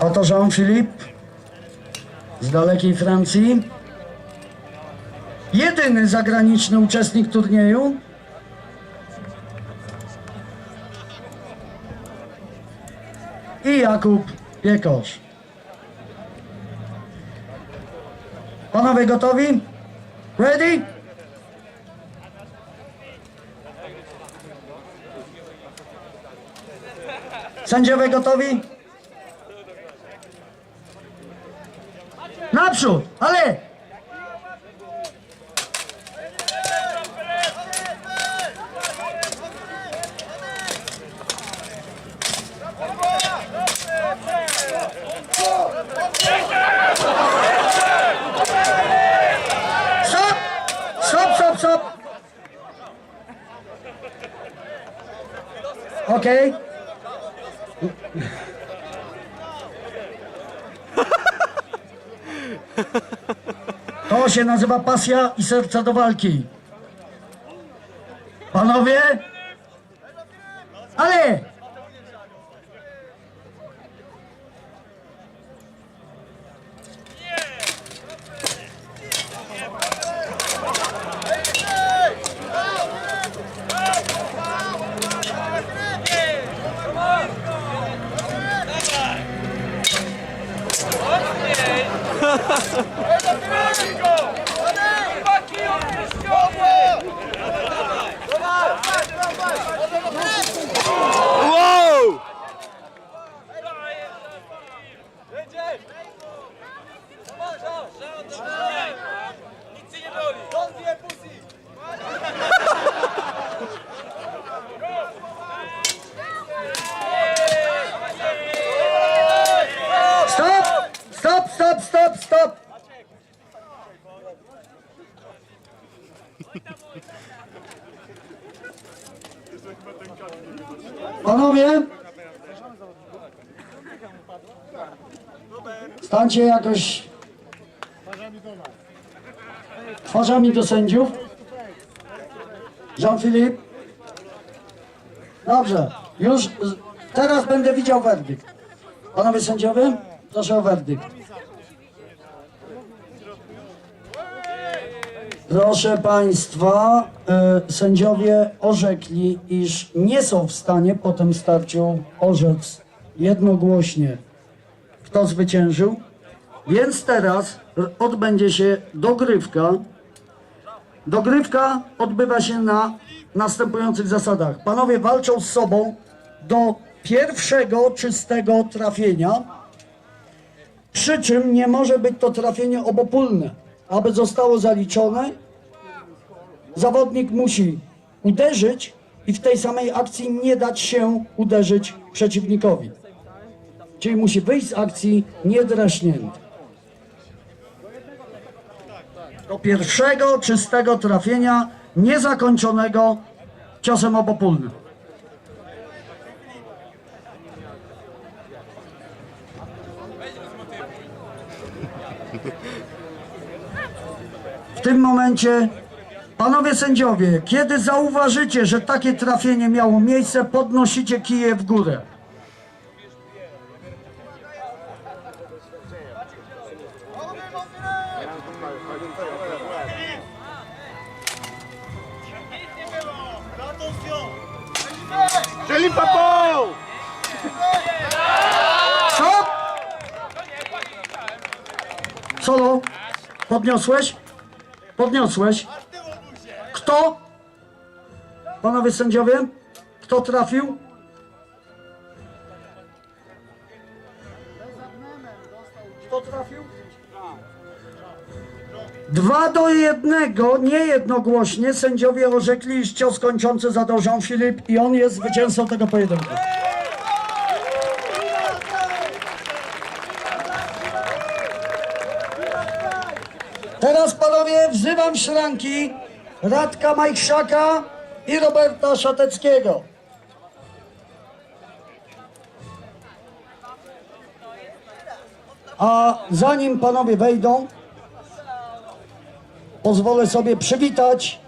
Oto Jean-Philippe z dalekiej Francji. Jedyny zagraniczny uczestnik turnieju. I Jakub Piekosz. Panowie gotowi? Ready? Sędziowie gotowi? Naprzód, ale! Stop! Okej. To się nazywa pasja i serca do walki. Panowie? Ale! Wow! Nic cię nie boli! Don't be a pussy! Stop! Stop, stop, stop, stop! Panowie? Stańcie jakoś twarzami do sędziów. Jean-Philippe? Dobrze, już teraz będę widział werdykt. Panowie sędziowie, proszę o werdykt. Proszę Państwa, e, sędziowie orzekli, iż nie są w stanie po tym starciu orzec jednogłośnie, kto zwyciężył. Więc teraz odbędzie się dogrywka. Dogrywka odbywa się na następujących zasadach. Panowie walczą z sobą do pierwszego czystego trafienia, przy czym nie może być to trafienie obopólne. Aby zostało zaliczone, zawodnik musi uderzyć i w tej samej akcji nie dać się uderzyć przeciwnikowi. Czyli musi wyjść z akcji niedraśnięty. Do pierwszego czystego trafienia, niezakończonego ciosem obopólnym. W tym momencie, panowie sędziowie, kiedy zauważycie, że takie trafienie miało miejsce, podnosicie kije w górę. Czyli papą! Stop! Solo, podniosłeś? Podniosłeś. Kto? Panowie sędziowie, kto trafił? Kto trafił? Dwa do jednego, niejednogłośnie sędziowie orzekli, iż cios kończący zadał Jean-Philippe i on jest zwycięzcą tego pojedynku. Teraz panowie wzywam szranki Radka Majchrzaka i Roberta Szateckiego. A zanim panowie wejdą, pozwolę sobie przywitać